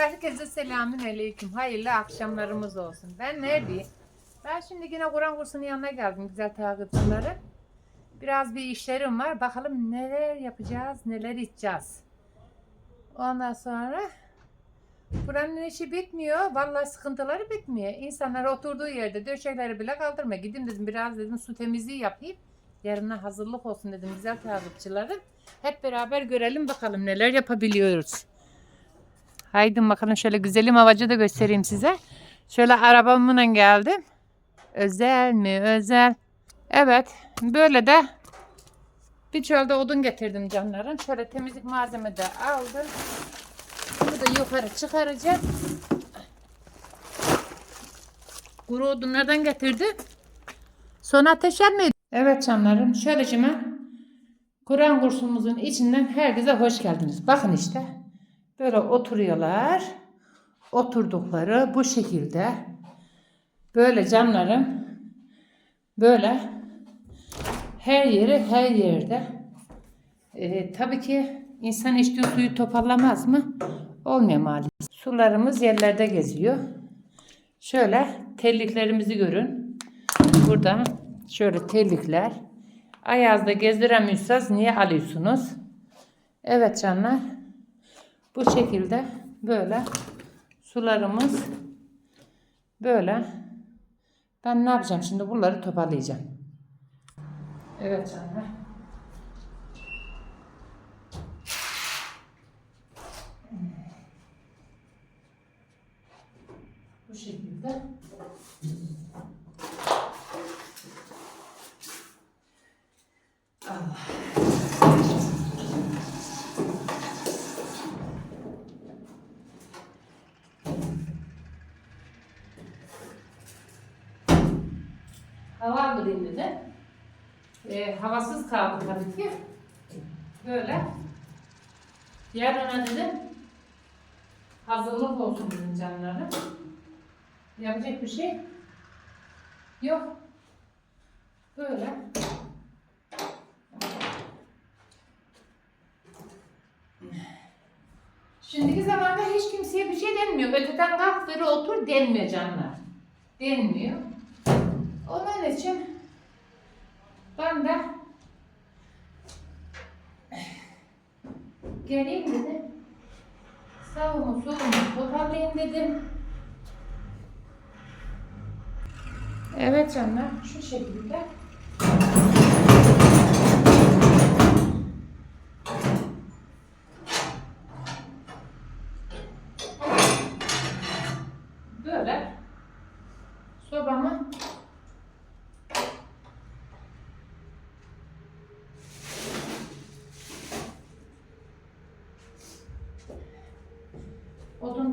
Herkese selamün aleyküm. Hayırlı akşamlarımız olsun. Ben neredeyim? Ben şimdi yine Kur'an kursunun yanına geldim güzel takipçilerim. Biraz bir işlerim var. Bakalım neler yapacağız, neler içeceğiz. Ondan sonra buranın işi bitmiyor. Vallahi sıkıntıları bitmiyor. İnsanlar oturduğu yerde döşekleri bile kaldırma. Gidin dedim biraz dedim su temizliği yapayım. Yarına hazırlık olsun dedim güzel takipçilerim. Hep beraber görelim bakalım neler yapabiliyoruz. Haydi bakalım şöyle güzelim havacı da göstereyim size. Şöyle arabamla geldim. Özel mi? Özel. Evet. Böyle de bir çölde odun getirdim canlarım. Şöyle temizlik malzeme de aldım. Bunu da yukarı çıkaracağım. Kuru odunlardan getirdim. Sonra ateşler mi? Evet canlarım. Şöyle şimdi Kur'an kursumuzun içinden herkese hoş geldiniz. Bakın işte. Böyle oturuyorlar. Oturdukları bu şekilde. Böyle canlarım. Böyle her yeri her yerde. Ee, tabii ki insan içtiği suyu toparlamaz mı? Olmuyor maalesef. Sularımız yerlerde geziyor. Şöyle telliklerimizi görün. Burada şöyle tellikler. Ayazda gezdiremiyorsanız niye alıyorsunuz? Evet canlar. Bu şekilde böyle sularımız böyle. Ben ne yapacağım şimdi? Bunları toparlayacağım. Evet canlar. Bu şekilde. Hava aldırayım dedi. Ee, havasız kaldı tabii ki. Böyle. Yarına dedim hazırlık olsun dedim canlarım. Yapacak bir şey yok. Böyle. Şimdiki zamanda hiç kimseye bir şey denmiyor. Öteden kalk böyle otur denmiyor canlar. Denmiyor. Onun için ben de geleyim dedim. Sağımı solumu toparlayayım dedim. Evet canlar şu şekilde.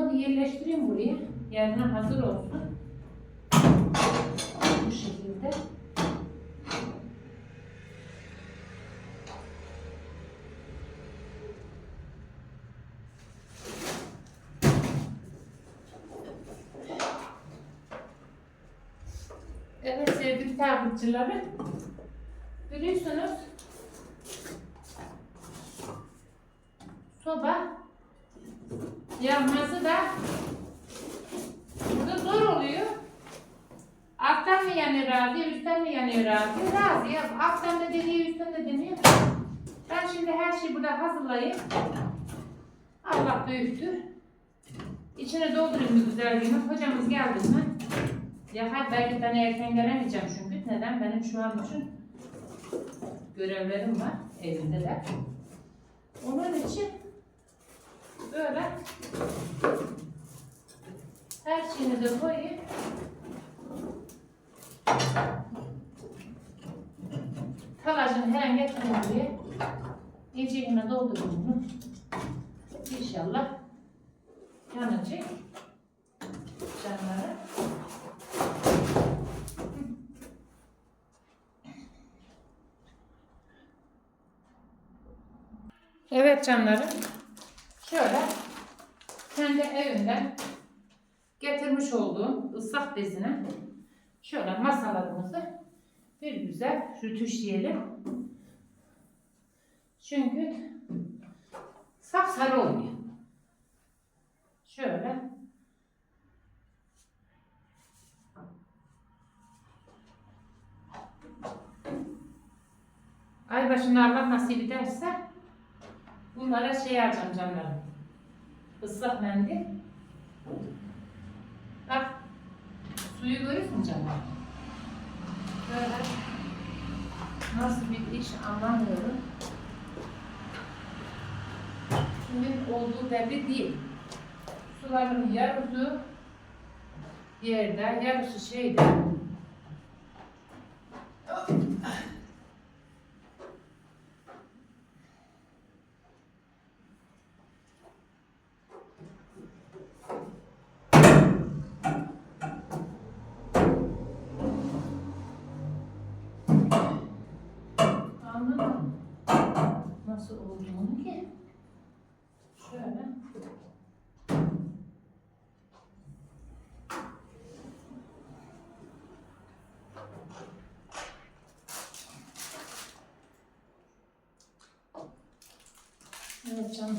Odunumu yerleştireyim buraya. Yarına hazır olsun. Bu şekilde. Evet sevgili takipçilerim. Biliyorsunuz soba yanması da burada zor oluyor. Alttan mı yanıyor razı, üstten mi yanıyor razı? Razı ya. Alttan da deniyor, üstten de deniyor. Ben şimdi her şeyi burada hazırlayayım. Allah büyüktür. İçine doldurayım güzelliğini. Hocamız geldi mi? Ya hayır belki ben erken gelemeyeceğim çünkü. Neden? Benim şu an için görevlerim var evimde de. Onun için böyle her şeyini de koyayım. Talacını hemen getireyim buraya. İyice doldurayım bunu. İnşallah yanacak. Canları. Evet canlarım. Şöyle kendi evimden getirmiş olduğum ıslak bezine şöyle masalarımızı bir güzel rütüşleyelim. Çünkü sapsarı oluyor. Şöyle. Ay başına Allah nasip ederse bunlara şey alacağım canlarım. Islak mendil. Bak suyu görüyorsun canlarım. Böyle nasıl bir iş anlamıyorum. Kimin olduğu belli değil. Suların yarısı yerde, yarısı şeyde. Anladım. Nasıl olduğunu ki? Şöyle. Evet canım.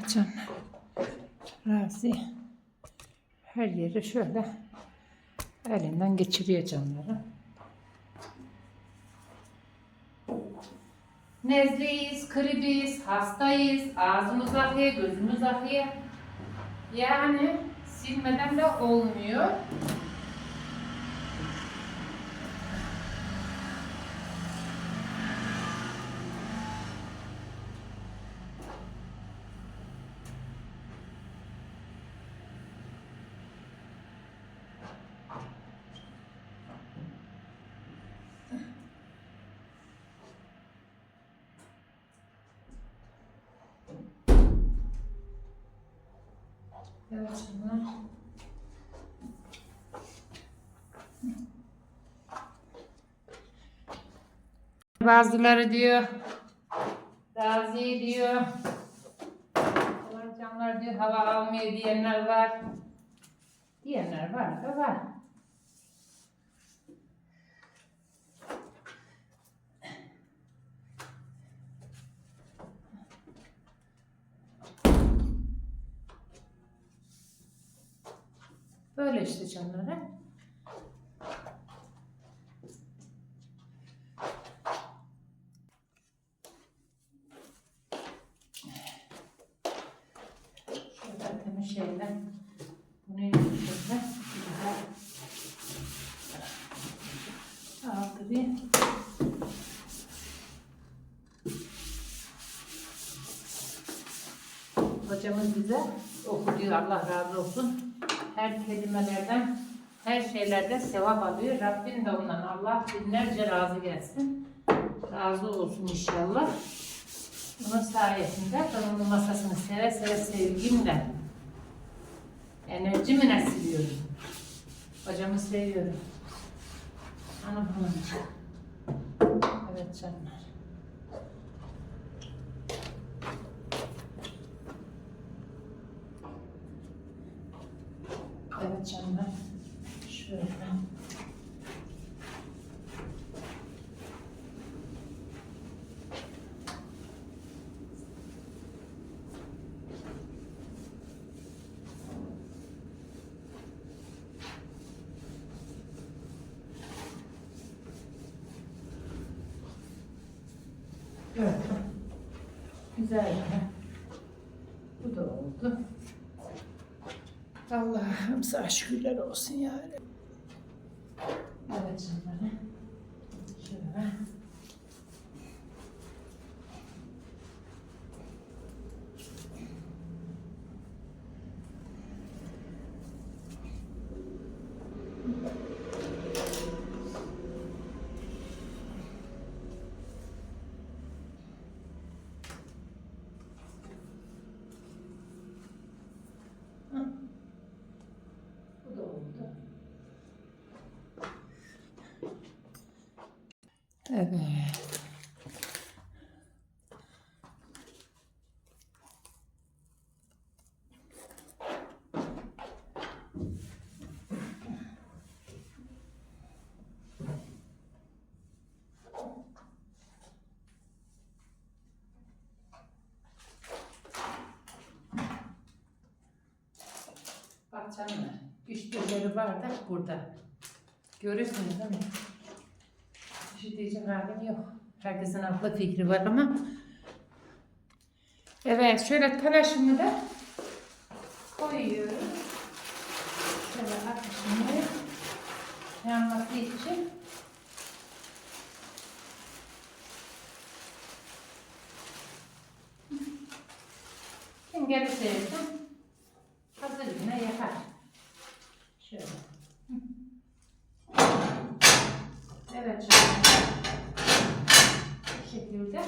Evet canım. Razi her yeri şöyle elinden geçiriyor canları. Nezleyiz, kribiz, hastayız, ağzımız akıyor, gözümüz akıyor. Yani silmeden de olmuyor. Canlar. Bazıları diyor, Razi diyor, "Ulan canlar diyor hava almıyor diyenler var. Diyenler var da var. Böyle işte canları. Şöyle temiz şeyle bunu şöyle güzel aldırayım. Hocamız bize okuduyor Allah razı olsun. Her kelimelerden, her şeylerde sevap alıyor. Rabbim de ondan Allah binlerce razı gelsin. Razı olsun inşallah. Onun sayesinde ben onun masasını seve seve sevgimle enerjimle siliyorum. Hocamı seviyorum. Hanım Güzel. Bu da oldu. Allah'ım sana şükürler olsun yani. Evet canlarım. Şöyle. Hı. Bu da oldu. Evet. Bak canlar, üçtürleri var da burada. Görüyorsunuz değil mi? Bir şey diyecek halim yok. Herkesin aklı fikri var ama. Evet, şöyle talaşımı da koyuyorum. Şöyle ateşimi yanması için. Kim gelirse yesin. Hazırlığına yapar. Şöyle. Hı. Evet şöyle. Bu şekilde.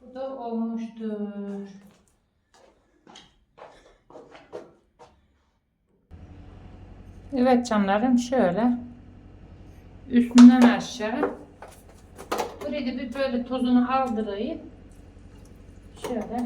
Bu da olmuştur. Evet canlarım şöyle. Üstünden aşağı. Burayı bir böyle tozunu aldırayım. Şöyle.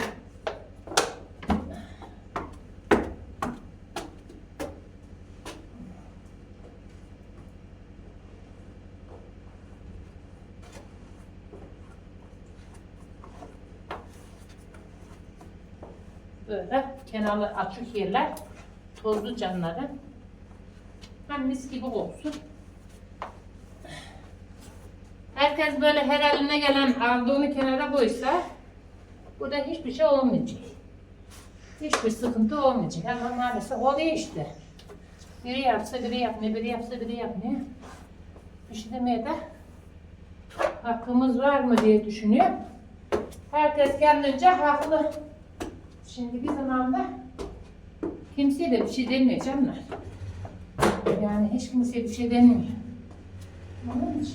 Böyle kenarı açık yerler, tozlu canları. Hem mis gibi olsun. Herkes böyle her eline gelen aldığını kenara koysa burada hiçbir şey olmayacak. Hiçbir sıkıntı olmayacak. Ama maalesef oluyor işte. Biri yapsa biri yapmıyor, biri yapsa biri yapmıyor. Bir şey demeye de hakkımız var mı diye düşünüyor. Herkes kendince haklı. Şimdiki zamanda kimseye de bir şey demiyor canlar. Yani hiç kimseye bir şey demiyor. Onun için.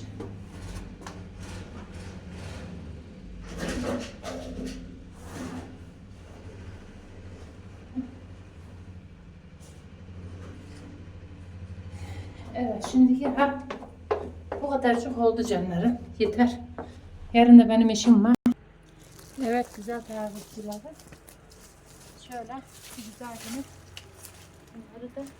Evet şimdiki ha bu kadar çok oldu canlarım. Yeter. Yarın da benim işim var. Evet güzel tarifçileri. Şöyle güzel günü. Bunları da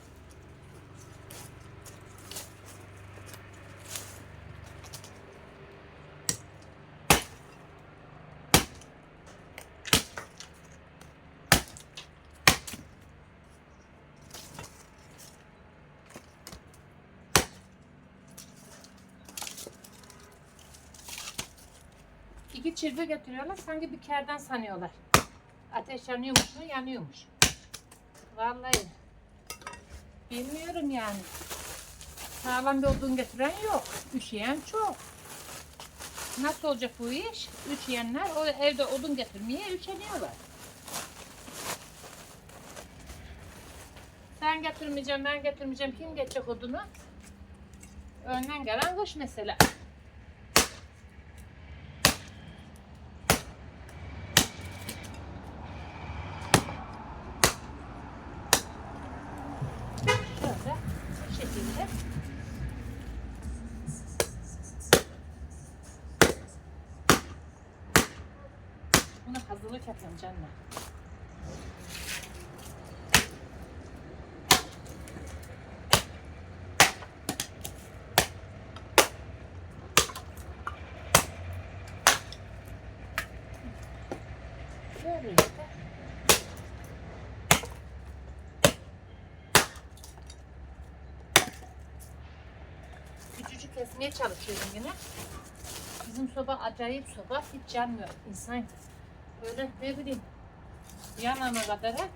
Çırpı getiriyorlar sanki bir kerden sanıyorlar. Ateş yanıyormuş mu? Yanıyormuş. Vallahi. Bilmiyorum yani. Sağlam bir odun getiren yok. Üşüyen çok. Nasıl olacak bu iş? Üşüyenler o evde odun getirmeye üşeniyorlar. Sen getirmeyeceğim, ben getirmeyeceğim. Kim geçecek odunu? Önden gelen kış mesela. Canlar. Böyle. Küçücük kesmeye çalışıyorum yine. Bizim soba acayip soba. Hiç yanmıyor. İnsan böyle ne bileyim yanana kadar hep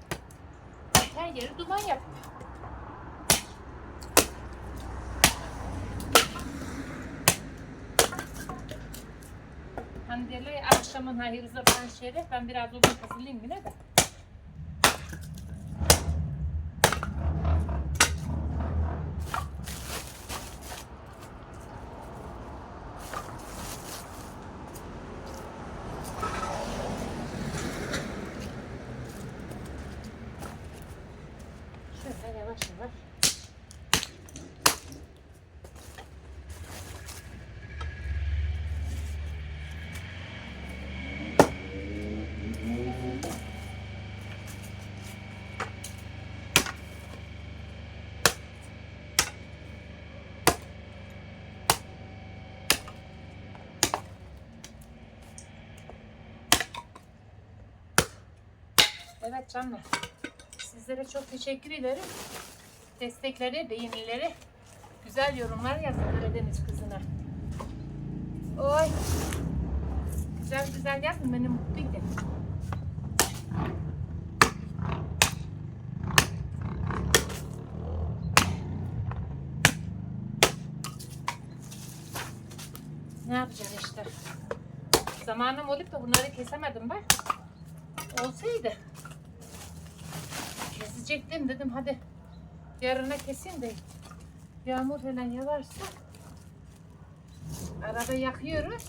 her yeri duman yapıyor. Hani akşamın hayırlı falan şeref. Ben biraz odun hazırlayayım yine de. Evet canlar. Sizlere çok teşekkür ederim. Destekleri, beğenileri, güzel yorumlar yazın Karadeniz kızına. Oy. Güzel güzel yazın beni mutlu edin. Ne yapacaksın işte? Zamanım olup da bunları kesemedim ben. Olsaydı kesecektim dedim hadi yarına kesin de yağmur falan yağarsa arada yakıyoruz.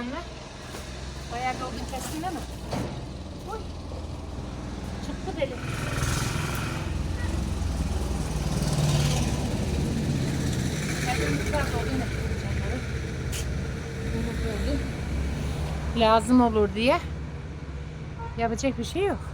canlar. Bayağı bir odun kestin mi? Oy. Çıktı deli. Lazım olur diye. Yapacak bir şey yok.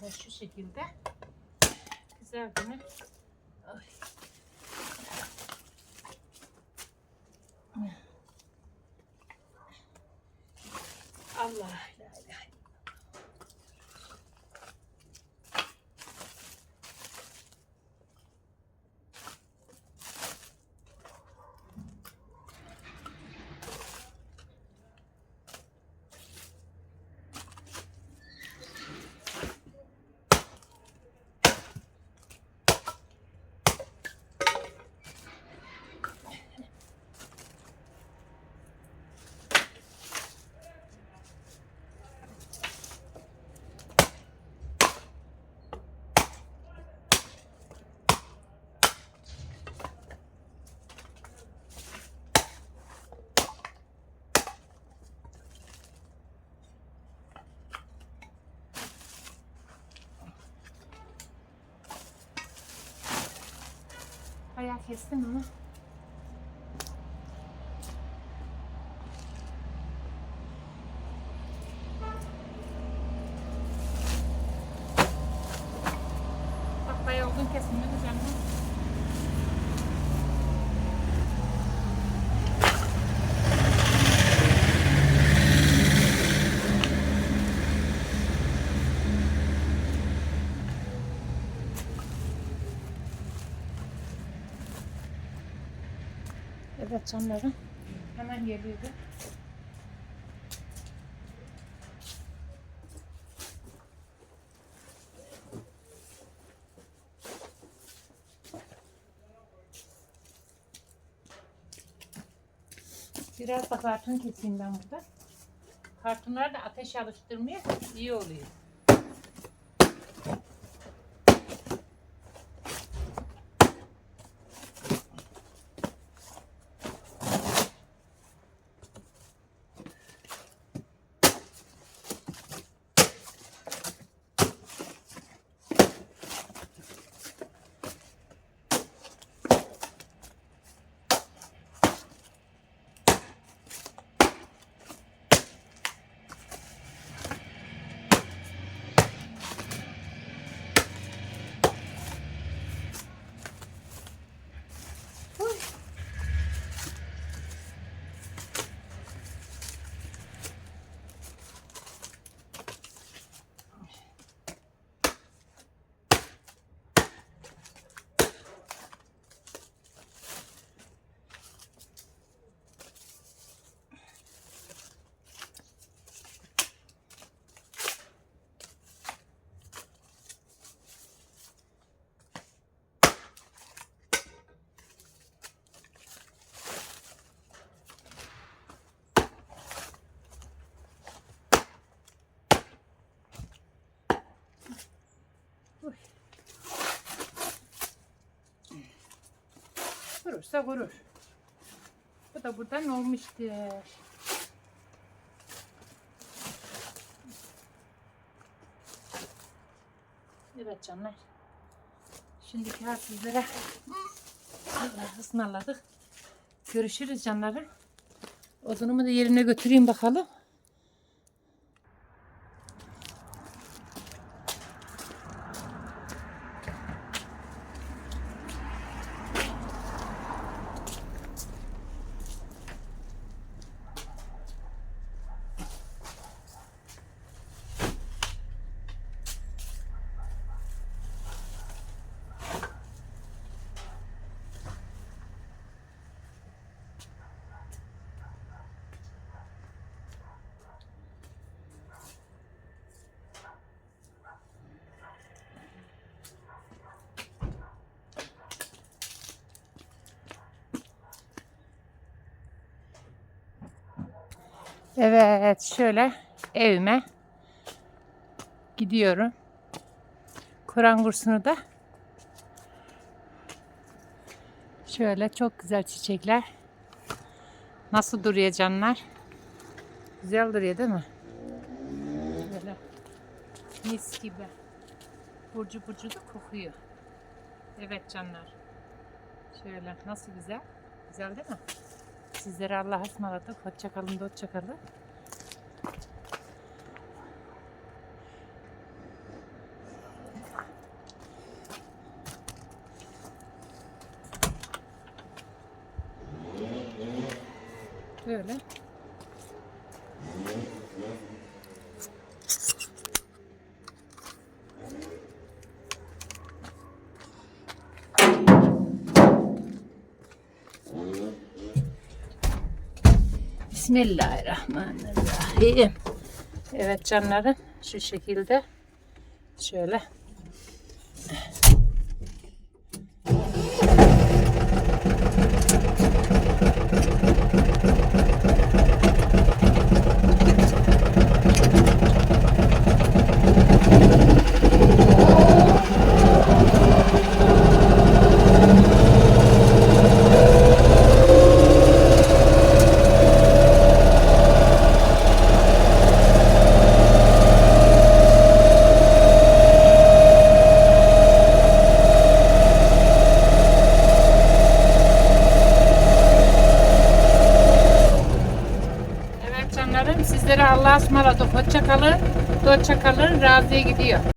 Şöyle şu şekilde. Güzel kestim ama. Bak bayağı uzun kesim değil mi canım? Canlarım. Hemen geliyordu. Biraz da karton keseyim ben burada. Kartonlar da ateş alıştırmıyor. iyi oluyor. Kurursa kurur. Bu da buradan olmuştur. Evet canlar. Şimdiki sizlere ısmarladık. Görüşürüz canlarım. Odunumu da yerine götüreyim bakalım. Evet şöyle evime gidiyorum. Kur'an kursunu da şöyle çok güzel çiçekler. Nasıl duruyor canlar? Güzel duruyor değil mi? Böyle mis gibi. Burcu burcu da kokuyor. Evet canlar. Şöyle nasıl güzel? Güzel değil mi? Sizlere Allah'a ısmarladık. Hoşça kalın, Bismillahirrahmanirrahim. Evet canlarım şu şekilde şöyle kalın. Hoşça kalın. Raziye gidiyor.